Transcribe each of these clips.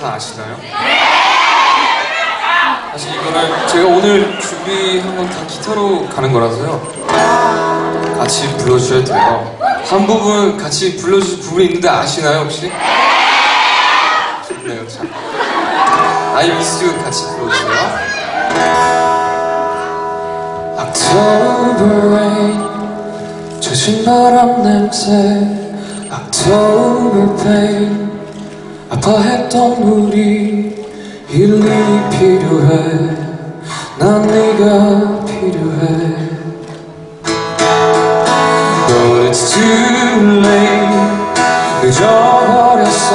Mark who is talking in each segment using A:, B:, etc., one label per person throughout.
A: 다 아시나요? 사실 이거는 제가 오늘 준비한 건 다 기타로 가는 거라서요. 같이 불러주셔도 돼요. 한 부분 같이 불러주실 부분이 있는데 아시나요, 혹시? 좋네요, 참. I miss 같이 불러주세요. October rain 젖은 바람 냄새 October pain 아파했던 우리 힐링이 필요해. 난 네가 필요해. But it's too late. 늦어버렸어.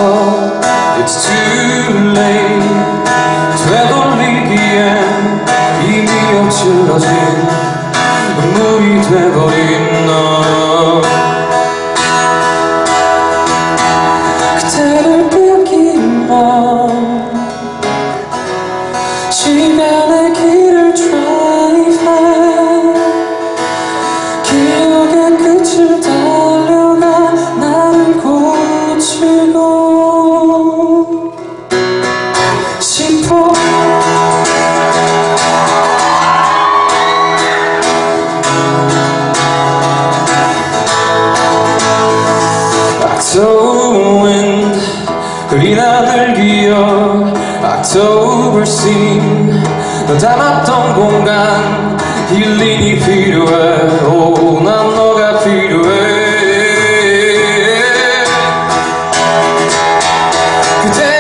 A: It's too late. 되돌리기엔 이미 엎질러진 눈물이 돼버린 tiempo 기억 October scene. 너 닮았던 공간. 힐링이 필요해. 오난 너가 필요해. 그대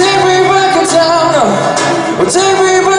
A: It's every town.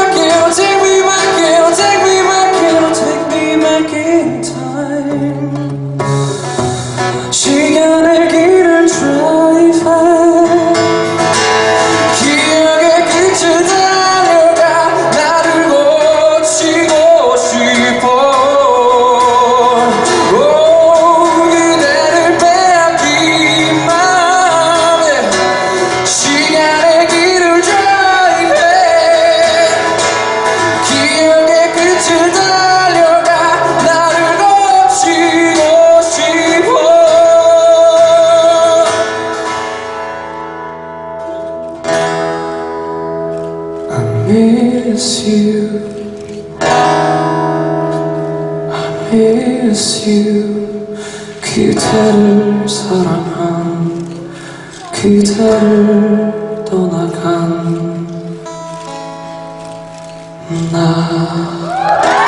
A: Miss you. I miss you. 그대를 사랑한 그대를 떠나간 나.